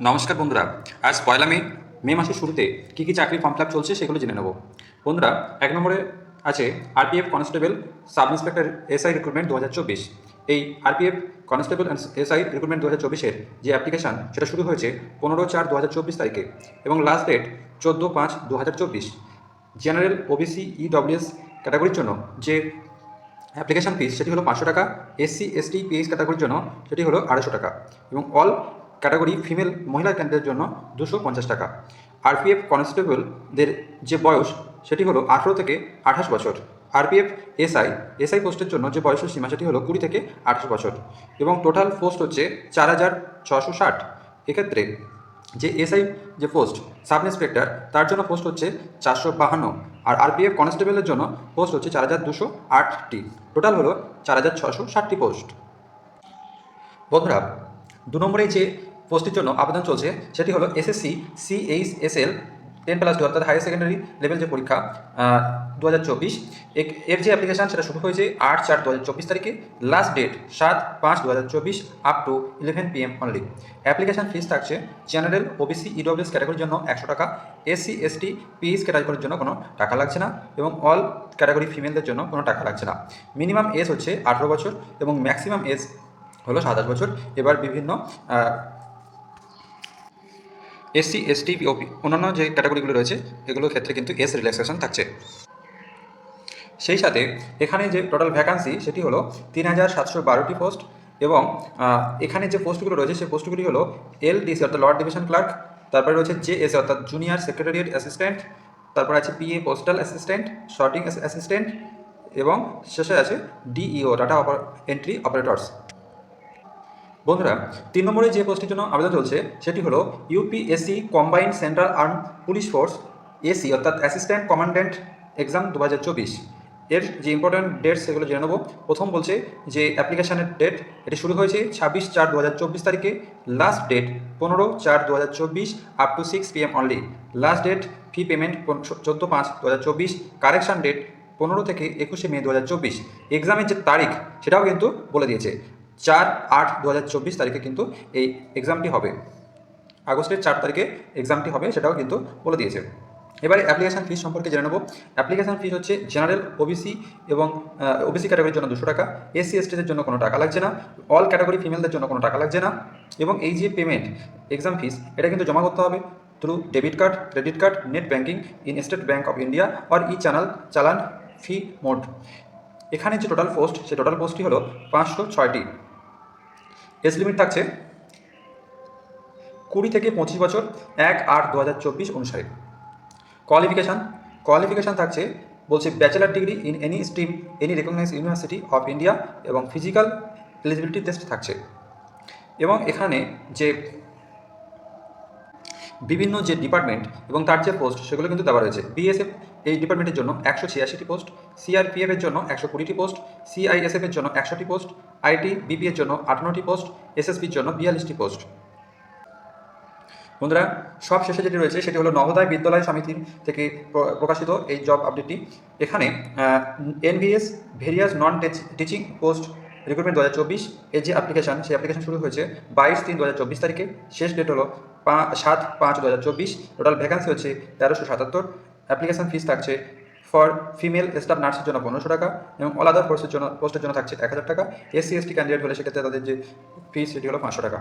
নমস্কার বন্ধুরা, আজ পয়লা মে মে মাসের শুরুতে কী কী চাকরির ফর্ম ফিল চলছে সেগুলো জেনে নেব। বন্ধুরা, এক নম্বরে আছে RPF constable sub inspector SI recruitment দু হাজার চব্বিশ। এই RPF constable and SI recruitment দু হাজার চব্বিশের যে অ্যাপ্লিকেশান সেটা শুরু হয়েছে পনেরো চার দু হাজার চব্বিশ তারিখে এবং লাস্ট ডেট চোদ্দ পাঁচ দু হাজার চব্বিশ জেনারেল ওবিসি ইডব্লিউএস ক্যাটাগরির জন্য যে অ্যাপ্লিকেশন ফিস সেটি হলো পাঁচশো টাকা। এসসি এসটি পিএইচ ক্যাটাগরির জন্য, সেটি হলো আড়াইশো টাকা। এবং অল ক্যাটাগরি ফিমেল মহিলা ক্যান্ডিডেটের জন্য দুশো পঞ্চাশ টাকা। আরপিএফ কনস্টেবলদের যে বয়স, সেটি হলো আঠেরো থেকে আঠাশ বছর। আরপিএফ এসআই এসআই পোস্টের জন্য যে বয়সের সীমা, সেটি হলো কুড়ি থেকে আঠাশ বছর। এবং টোটাল পোস্ট হচ্ছে চার হাজার ছশো ষাট। এক্ষেত্রে যে এসআই যে পোস্ট সাব ইন্সপেক্টর তার জন্য পোস্ট হচ্ছে চারশো বাহান্ন। আর আরপিএফ কনস্টেবলের জন্য পোস্ট হচ্ছে চার হাজার দুশো আটটি। টোটাল হলো চার হাজার ছশো ষাটটি পোস্ট বন্ধুরা, দু নম্বরে যে পোস্টের জন্য আবেদন চলছে, সেটি হলো SSC CHSL ten plus two অর্থাৎ হায়ার সেকেন্ডারি লেভেল যে পরীক্ষা দু হাজার চব্বিশ। এর যে অ্যাপ্লিকেশান সেটা শুরু হয়েছে আট চার দু হাজার চব্বিশ তারিখে লাস্ট ডেট সাত পাঁচ দু হাজার চব্বিশ up to eleven PM only application fees থাকছে জেনারেল ওবিসি ইডব্লিউএস ক্যাটাগরির জন্য একশো টাকা এসসি এসটি পিএইচ ক্যাটাগরির জন্য কোনো টাকা লাগছে না এবং অল ক্যাটাগরি ফিমেলদের জন্য কোনো টাকা লাগছে না। মিনিমাম এজ হচ্ছে আঠেরো বছর এবং ম্যাক্সিমাম এজ হলো সাতাশ বছর। এবার বিভিন্ন এসসি এসটি ওপি অন্যান্য যে ক্যাটাগরিগুলো রয়েছে, এগুলোর ক্ষেত্রে কিন্তু এস রিল্যাক্সেশন থাকছে। সেই সাথে এখানে যে টোটাল ভ্যাকান্সি সেটি হলো তিন হাজার সাতশো বারোটি পোস্ট এবং এখানে যে পোস্টগুলো রয়েছে, সেই পোস্টগুলি হলো এল ডিসি অর্থাৎ লর্ড ডিভিশন ক্লার্ক তারপরে রয়েছে এস অর্থাৎ জুনিয়র সেক্রেটারিয়েট অ্যাসিস্ট্যান্ট তারপর আছে PA postal assistant sorting assistant এবং শেষে আছে ডিইও ডাটা এন্ট্রি অপারেটর্স বন্ধুরা, তিন নম্বরে যে পোস্টের জন্য আবেদন চলছে, সেটি হলো UPSC combined central armed police force AC অর্থাৎ অ্যাসিস্ট্যান্ট কমান্ড্যান্ট এক্সাম দু হাজার চব্বিশ। এর যে ইম্পর্ট্যান্ট ডেট সেগুলো জেনে নেব। প্রথম বলছে যে অ্যাপ্লিকেশানের ডেট এটি শুরু হয়েছে ছাব্বিশ চার দু হাজার চব্বিশ তারিখে। লাস্ট ডেট পনেরো চার দু হাজার চব্বিশ up to six PM only last date fee payment চোদ্দ পাঁচ দু হাজার চব্বিশ। কারেকশান ডেট পনেরো থেকে একুশে মে দু হাজার চব্বিশ এক্সামের যে তারিখ, সেটাও কিন্তু বলে দিয়েছে। চার আট দু হাজার তারিখে কিন্তু এই এক্সামটি হবে। আগস্টের চার তারিখে এক্সামটি হবে, সেটাও কিন্তু বলে দিয়েছে। এবারে অ্যাপ্লিকেশান ফিস সম্পর্কে জেনে নেব। অ্যাপ্লিকেশান ফিস হচ্ছে জেনারেল ওবিসি এবং ওবিসি ক্যাটাগরির জন্য দুশো টাকা এসসি এসটিদের জন্য কোনো টাকা লাগছে না অল ক্যাটাগরি ফিমেলদের জন্য কোনো টাকা লাগছে না এবং এই যে পেমেন্ট এক্সাম ফিস এটা কিন্তু জমা করতে হবে through debit card credit card net banking in State Bank of India or e channel challan fee mode এখানে যে টোটাল পোস্ট সে টোটাল পোস্টটি হলো পাঁচশো ছয়টি। এজ লিমিট থাকছে কুড়ি থেকে পঁচিশ বছর, এক আট দু হাজার চব্বিশ অনুসারে। কোয়ালিফিকেশান কোয়ালিফিকেশান থাকছে, বলছে bachelor degree in any stream any recognise university of India এবং ফিজিক্যাল এলিজিবিলিটি টেস্ট থাকছে। এবং এখানে যে বিভিন্ন যে ডিপার্টমেন্ট এবং তার যে পোস্ট সেগুলো কিন্তু দেওয়া রয়েছে। বিএসএফ এই ডিপার্টমেন্টের জন্য একশো ছিয়াশিটি পোস্ট সিআরপিএফ এর জন্য একশো কুড়িটি পোস্ট সিআইএসএফ এর জন্য একশোটি পোস্ট আইটি বিপি এর জন্য আটান্নটি পোস্ট এসএসপির জন্য বিয়াল্লিশটি পোস্ট বন্ধুরা, সব শেষে যেটি রয়েছে, সেটি হলো নবোদয় বিদ্যালয় সমিতির থেকে প্রকাশিত এই জব আপডেটটি এখানে NVS various non teaching post recruitment দু হাজার চব্বিশ, এর যে অ্যাপ্লিকেশন সেই অ্যাপ্লিকেশন শুরু হয়েছে বাইশ তিন দু হাজার চব্বিশ তারিখে। শেষ ডেট হলো সাত পাঁচ দু হাজার চব্বিশ টোটাল ভ্যাকান্সি হচ্ছে তেরোশো সাতাত্তর অ্যাপ্লিকেশান ফিস থাকছে ফর ফিমেল স্টাফ নার্সের জন্য পনেরোশো টাকা এবং অল আদার ফোর্সের জন্য পোস্টের জন্য থাকছে এক হাজার টাকা। এসসি এসটি ক্যান্ডিডেট হলে সেক্ষেত্রে তাদের যে ফিস সেটি হলো পাঁচশো টাকা।